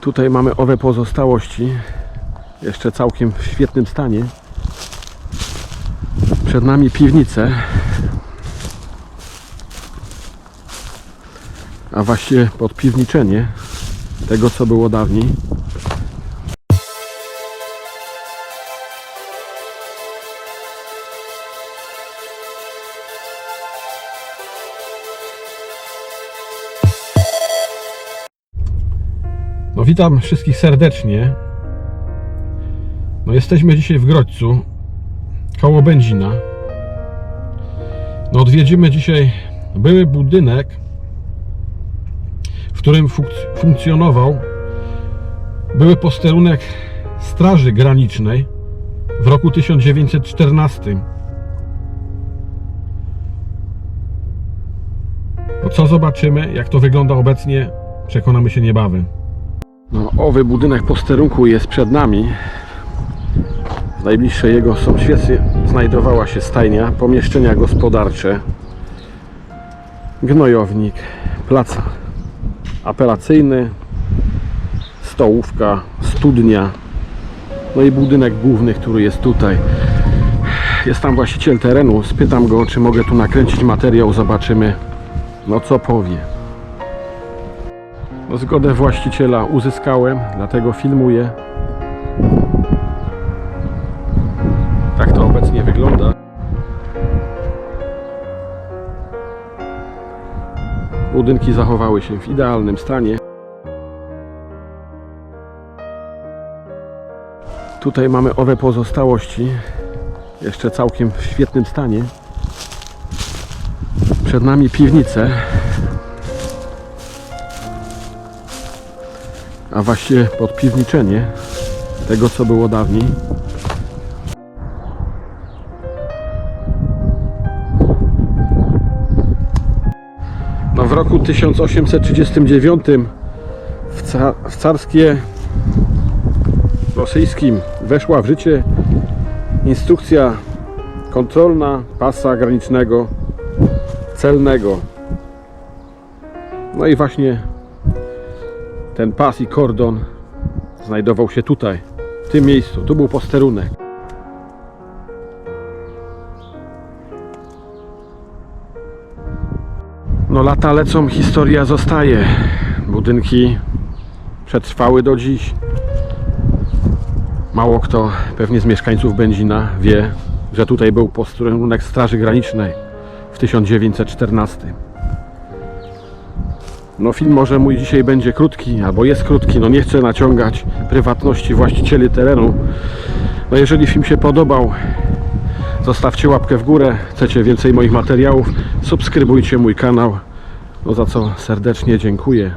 Tutaj mamy owe pozostałości. Jeszcze całkiem w świetnym stanie. Przed nami piwnice. A właściwie podpiwniczenie tego, co było dawniej. No witam wszystkich serdecznie. No jesteśmy dzisiaj w Grodźcu, koło Będzina. No odwiedzimy dzisiaj były budynek, w którym funk- funkcjonował były posterunek Straży Granicznej w roku 1914. No co zobaczymy, jak to wygląda obecnie, przekonamy się niebawem. No, owy budynek posterunku jest przed nami. W najbliższej jego sąsiedztwie znajdowała się stajnia, pomieszczenia gospodarcze, gnojownik, plac apelacyjny, stołówka, studnia, no i budynek główny, który jest tutaj. Jest tam właściciel terenu, spytam go, czy mogę tu nakręcić materiał, zobaczymy, no co powie. Zgodę właściciela uzyskałem, dlatego filmuję. Tak to obecnie wygląda. Budynki zachowały się w idealnym stanie. Tutaj mamy owe pozostałości, jeszcze całkiem w świetnym stanie. Przed nami piwnice, a właściwie podpiwniczenie tego, co było dawniej. No w roku 1839 w, ca w carskie rosyjskim weszła w życie instrukcja kontrolna pasa granicznego celnego. No i właśnie ten pas i kordon znajdował się tutaj, w tym miejscu. Tu był posterunek. No lata lecą, historia zostaje. Budynki przetrwały do dziś. Mało kto pewnie z mieszkańców Będzina wie, że tutaj był posterunek Straży Granicznej w 1914. No film może mój dzisiaj będzie krótki, albo jest krótki, no nie chcę naciągać prywatności właścicieli terenu. No jeżeli film się podobał, zostawcie łapkę w górę, chcecie więcej moich materiałów, subskrybujcie mój kanał, no za co serdecznie dziękuję.